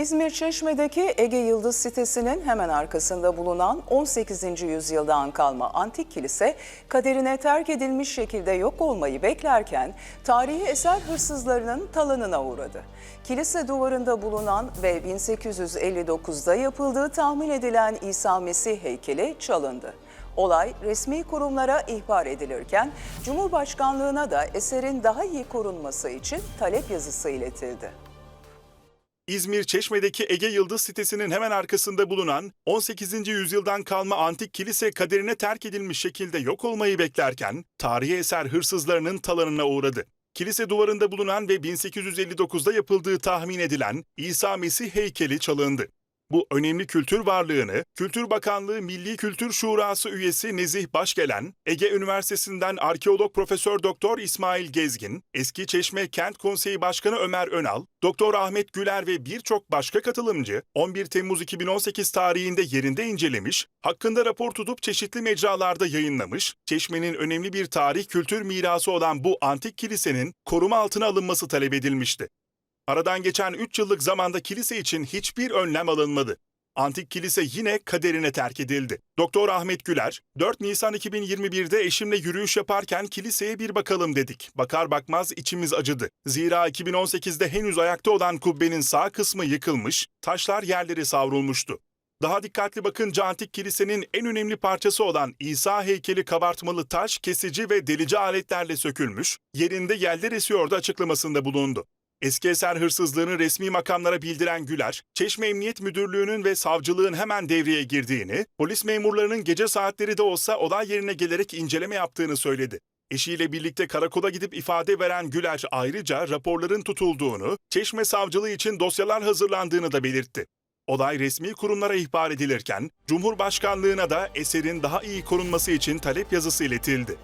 İzmir Çeşme'deki Ege Yıldız sitesinin hemen arkasında bulunan 18. yüzyıldan kalma antik kilise kaderine terk edilmiş şekilde yok olmayı beklerken tarihi eser hırsızlarının talanına uğradı. Kilise duvarında bulunan ve 1859'da yapıldığı tahmin edilen İsa Mesih heykeli çalındı. Olay resmi kurumlara ihbar edilirken Cumhurbaşkanlığına da eserin daha iyi korunması için talep yazısı iletildi. İzmir Çeşme'deki Ege Yıldız sitesinin hemen arkasında bulunan 18. yüzyıldan kalma antik kilise kaderine terk edilmiş şekilde yok olmayı beklerken tarihi eser hırsızlarının talanına uğradı. Kilise duvarında bulunan ve 1859'da yapıldığı tahmin edilen İsa Mesih heykeli çalındı. Bu önemli kültür varlığını Kültür Bakanlığı Milli Kültür Şurası üyesi Nezih Başgelen, Ege Üniversitesi'nden arkeolog Profesör Doktor İsmail Gezgin, Eski Çeşme Kent Konseyi Başkanı Ömer Önal, Doktor Ahmet Güler ve birçok başka katılımcı 11 Temmuz 2018 tarihinde yerinde incelemiş, hakkında rapor tutup çeşitli mecralarda yayınlamış, Çeşme'nin önemli bir tarih kültür mirası olan bu antik kilisenin koruma altına alınması talep edilmişti. Aradan geçen 3 yıllık zamanda kilise için hiçbir önlem alınmadı. Antik kilise yine kaderine terk edildi. Doktor Ahmet Güler, 4 Nisan 2021'de eşimle yürüyüş yaparken kiliseye bir bakalım dedik. Bakar bakmaz içimiz acıdı. Zira 2018'de henüz ayakta olan kubbenin sağ kısmı yıkılmış, taşlar yerlere savrulmuştu. Daha dikkatli bakınca antik kilisenin en önemli parçası olan İsa heykeli kabartmalı taş, kesici ve delici aletlerle sökülmüş, yerinde yerler esiyordu açıklamasında bulundu. Eski eser hırsızlığını resmi makamlara bildiren Güler, Çeşme Emniyet Müdürlüğü'nün ve savcılığın hemen devreye girdiğini, polis memurlarının gece saatleri de olsa olay yerine gelerek inceleme yaptığını söyledi. Eşiyle birlikte karakola gidip ifade veren Güler ayrıca raporların tutulduğunu, Çeşme Savcılığı için dosyalar hazırlandığını da belirtti. Olay resmi kurumlara ihbar edilirken, Cumhurbaşkanlığına da eserin daha iyi korunması için talep yazısı iletildi.